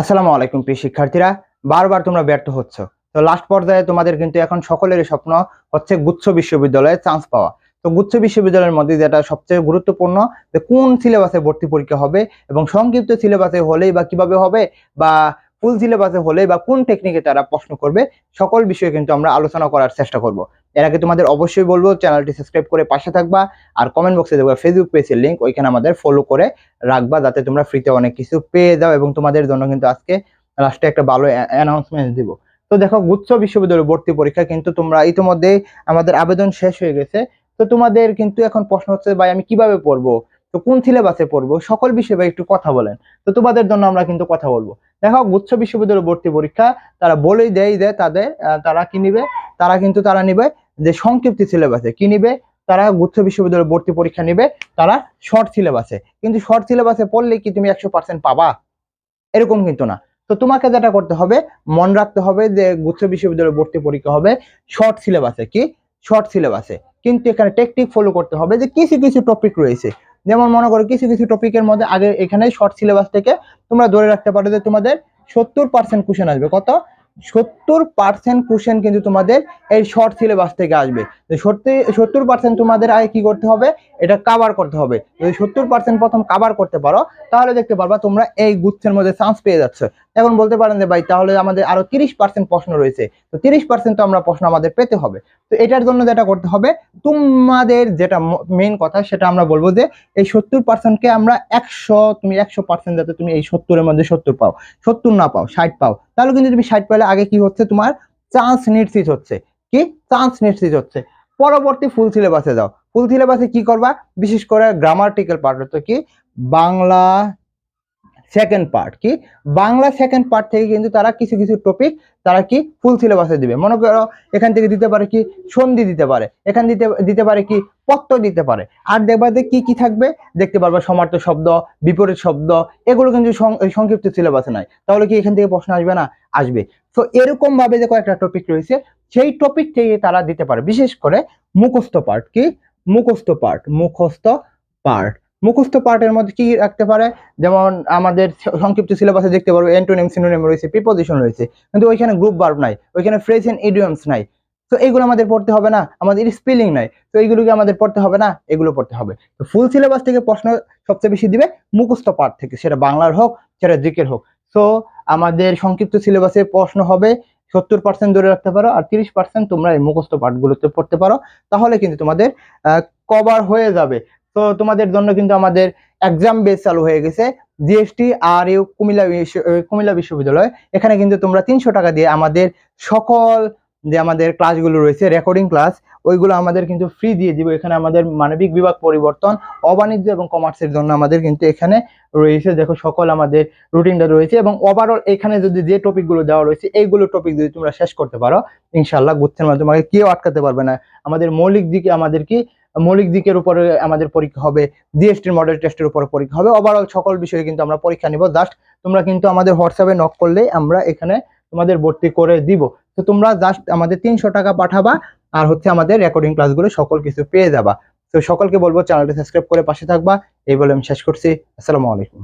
আসসালামু আলাইকুম, প্রিয় শিক্ষার্থীরা। বারবার তোমরা ব্যর্থ হচ্ছ। তো লাস্ট পর্যায়ে তোমাদের কিন্তু এখন সকলেরই স্বপ্ন হচ্ছে গুচ্ছ বিশ্ববিদ্যালয়ে চান্স পাওয়া। তো গুচ্ছ বিশ্ববিদ্যালয়ের মধ্যে যেটা সবচেয়ে গুরুত্বপূর্ণ, যে কোন সিলেবাসে ভর্তি পরীক্ষা হবে এবং সংক্ষিপ্ত সিলেবাসে হলেই বা কীভাবে হবে বা ফুল সিলেবাসে হলেই বা কোন টেকনিকে তারা প্রশ্ন করবে, সকল বিষয়ে কিন্তু আমরা আলোচনা করার চেষ্টা করব। এর আগে তোমাদের অবশ্যই বলব, চ্যানেলটি সাবস্ক্রাইব করে পাশে থাকবা, আর কমেন্ট বক্সে দেখবা ফেসবুক পেজের লিঙ্ক ওইখানে আমাদের ফলো করে রাখবা, যাতে তোমরা ফ্রিতে অনেক কিছু পেয়ে যাও এবং তোমাদের জন্য কিন্তু আজকে লাস্টে একটা ভালো অ্যানাউন্সমেন্ট দিব। তো দেখো, গুচ্ছ বিশ্ববিদ্যালয় ভর্তি পরীক্ষা কিন্তু তোমরা ইতিমধ্যে আমাদের আবেদন শেষ হয়ে গেছে। তো তোমাদের কিন্তু এখন প্রশ্ন হচ্ছে, ভাই, আমি কীভাবে পড়ব? তো কোন সিলেবাসে পড়ব? সকল বিষয়ে ভাই একটু কথা বলেন। তো তোমাদের জন্য আমরা কিন্তু কথা বলব। দেখো, গুচ্ছ বিশ্ববিদ্যালয় ভর্তি পরীক্ষা তারা বলেই দেয় যে তাদের তারা কি নিবে? তারা কিন্তু তারা নিবে যে সংক্ষিপ্ত সিলেবাসে কি নিবে? তারা গুচ্ছ বিশ্ববিদ্যালয় ভর্তি পরীক্ষা নিবে, তারা শর্ট সিলেবাসে কিন্তু শর্ট সিলেবাসে পড়লে কি তুমি একশো পার্সেন্ট পাবা? এরকম কিন্তু না। তো তোমাকে যেটা করতে হবে, মন রাখতে হবে যে গুচ্ছ বিশ্ববিদ্যালয় ভর্তি পরীক্ষা হবে শর্ট সিলেবাসে কি? শর্ট সিলেবাসে কিন্তু এখানে টেকনিক ফলো করতে হবে যে কিছু কিছু টপিক রয়েছে। যেমন মনে করো কিছু কিছু টপিকের মধ্যে আগে এখানে শর্ট সিলেবাস থেকে তোমরা ধরে রাখতে পারো যে তোমাদের সত্তর পার্সেন্ট কোশ্চেন আসবে। কত? সত্তর পার্সেন্ট কোশ্চেন কিন্তু তোমাদের এই শর্ট সিলেবাস থেকে আসবে। সত্তর পার্সেন্ট তোমাদের আগে কি করতে হবে? এটা কাভার করতে হবে। যদি সত্তর পার্সেন্ট প্রথম কাভার করতে পারো, তাহলে দেখতে পারবা তোমরা এই গুচ্ছের মধ্যে চান্স পেয়ে যাচ্ছে। এখন বলতে পারেন যে ভাই, তাহলে আমাদের আরও তিরিশ পার্সেন্ট প্রশ্ন রয়েছে। তো তিরিশ পার্সেন্ট তো আমরা প্রশ্ন আমাদের পেতে হবে। তো এটার জন্য যেটা করতে হবে, তোমাদের যেটা মেইন কথা সেটা আমরা বলব যে, এই সত্তর পার্সেন্টকে আমরা একশো, তুমি একশো পার্সেন্ট যাতে তুমি এই সত্তরের মধ্যে সত্তর পাও। সত্তর না পাও, ষাট পাও। তাহলে কিন্তু তুমি ষাট পেলে আগে কি হচ্ছে? তোমার চান্স নিশ্চিত হচ্ছে। কি? চান্স নিশ্চিত হচ্ছে। পরবর্তী ফুল সিলেবাসে যাও। ফুল সিলেবাসে কি করবা? বিশেষ করে গ্রামার্টিক্যাল পার্ট হচ্ছে কি? বাংলা সেকেন্ড পার্ট কি? বাংলা সেকেন্ড পার্ট থেকে কিন্তু তারা কিছু কিছু টপিক তারা কি ফুল সিলেবাসে দিবে। মনে করো, এখান থেকে দিতে পারে কি, সন্ধি দিতে পারে। এখান দিতে দিতে পারে কি, পত্র দিতে পারে। আর দেখবা যে কি কি থাকবে? দেখতে পারবা সমার্থ শব্দ, বিপরীত শব্দ, এগুলো কিন্তু সংক্ষিপ্ত সিলেবাসে নাই। তাহলে কি এখান থেকে প্রশ্ন আসবে না? আসবে। তো এরকম ভাবে যে কয়েকটা টপিক রয়েছে, সেই টপিক থেকে তারা দিতে পারে। বিশেষ করে মুখস্থ পার্ট কি? মুখস্থ পার্ট মুখস্থ পার্ট মুখস্থ পার্টের মধ্যে কি রাখতে পারে? যেমন আমাদের সংক্ষিপ্ত সিলেবাসে দেখতে পারব অ্যান্টোনিম সিনোনিম রয়েছে প্রিপোজিশন রয়েছে। কিন্তু ওইখানে গ্রুপ বার্ব নাই, ওইখানে ফ্রেজ এন্ড ইডিয়মস নাই। তো এগুলো আমাদের পড়তে হবে না, আমাদের স্পেলিং নাই। তো এইগুলোকে আমাদের পড়তে হবে না, এগুলো পড়তে হবে। তো ফুল সিলেবাস থেকে প্রশ্ন সবচেয়ে বেশি দিবে মুখস্থ পার্ট থেকে, সেটা বাংলার হোক, সেটা জিকের হোক। সো আমাদের সংক্ষিপ্ত সিলেবাসে প্রশ্ন হবে, সত্তর পার্সেন্ট ধরে রাখতে পারো আর তিরিশ পার্সেন্ট তোমরা এই মুখস্থ পাঠগুলোতে পড়তে পারো। তাহলে কিন্তু তোমাদের কভার হয়ে যাবে। তো তোমাদের জন্য কিন্তু আমাদের এক্সাম বেস চালু হয়ে গেছে জিএসটি আর ইউ কুমিল্লা কুমিল্লা বিশ্ববিদ্যালয়। এখানে কিন্তু তোমরা তিনশো টাকা দিয়ে আমাদের সকল যে আমাদের ক্লাসগুলো রয়েছে রেকর্ডিং ক্লাস ওইগুলো আমাদের কিন্তু ফ্রি দিয়ে দিব। এখানে আমাদের মানবিক বিভাগ পরিবর্তন, অবাণিজ্য এবং কমার্সের জন্য আমাদের কিন্তু এখানে রয়েছে। দেখো সকল আমাদের রুটিনটা রয়েছে এবং ওভারঅল এখানে যদি যে টপিকগুলো দেওয়া রয়েছে, এইগুলো টপিক যদি তোমরা শেষ করতে পারো ইনশাল্লাহ গুচ্ছের মাধ্যমে তোমাকে কেউ আটকাতে পারবে না। আমাদের মৌলিক দিকে আমাদের কি মৌলিক দিকের উপরে আমাদের পরীক্ষা হবে ডিএসটির মডেল টেস্টের উপরে পরীক্ষা হবে। ওভারঅল সকল বিষয়ে কিন্তু আমরা পরীক্ষা নিব। জাস্ট তোমরা কিন্তু আমাদের হোয়াটসঅ্যাপে নক করলেই আমরা এখানে তোমাদের ভর্তি করে দিব। তো তোমরা জাস্ট আমাদের তিনশো টাকা পাঠাবা আর হচ্ছে আমাদের রেকর্ডিং ক্লাসগুলো সকল কিছু পেয়ে যাবা। তো সকলকে বলব চ্যানেলটি সাবস্ক্রাইব করে পাশে থাকবা। এই বলে আমি শেষ করছি। আসসালামু আলাইকুম।